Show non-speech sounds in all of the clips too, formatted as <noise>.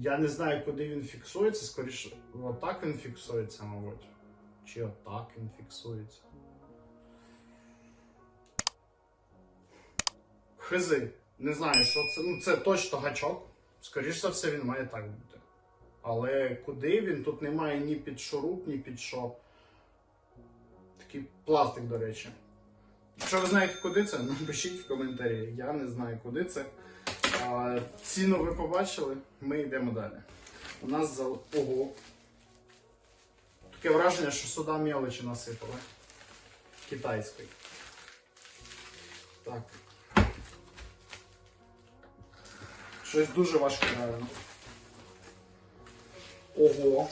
Я не знаю, куди він фіксується, скоріше, отак він фіксується, мабуть. Чи отак він фіксується. Хизи. Не знаю, що це. Ну, це точно гачок. Скоріше за все, він має так бути. Але куди він? Тут немає ні під шуруп, ні під що. Такий пластик, до речі. Якщо ви знаєте, куди це, <laughs> напишіть в коментарі. Я не знаю, куди це. Ціну ви побачили, ми йдемо далі. У нас за. Ого. Таке враження, що сюди мелочі насипали. Китайської. Так. Щось дуже важке, реально. Ого.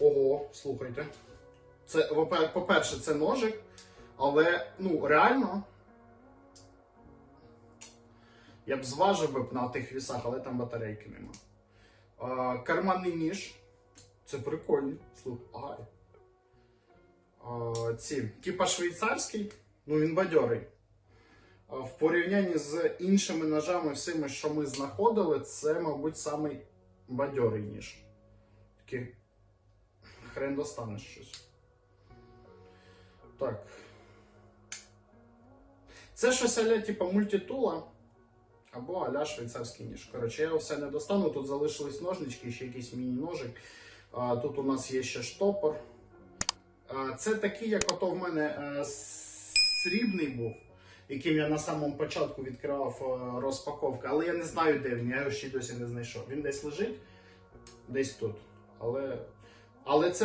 Ого, слухайте. Це, по-перше, це ножик, але ну, реально. Я б зважив би на тих вісах, але там батарейки нема. А, карманний ніж. Це прикольно. Слухай, ай. А, ці, типа швейцарський, ну він бадьорий. А В порівнянні з іншими ножами, всіми, що ми знаходили, це, мабуть, самий бадьорий ніж. Такий хрен достанеш щось. Так. Це щось аля, типу, мультитула або аля швейцарський ніж. Коротше, я все не достану. Тут залишились ножнички, ще якийсь міні-ножик. Тут у нас є ще штопор. Це такий, як ото в мене е, срібний був, яким я на самому початку відкривав е, розпаковку, але я не знаю, де він, я його ще досі не знайшов. Він десь лежить, десь тут. Але, але це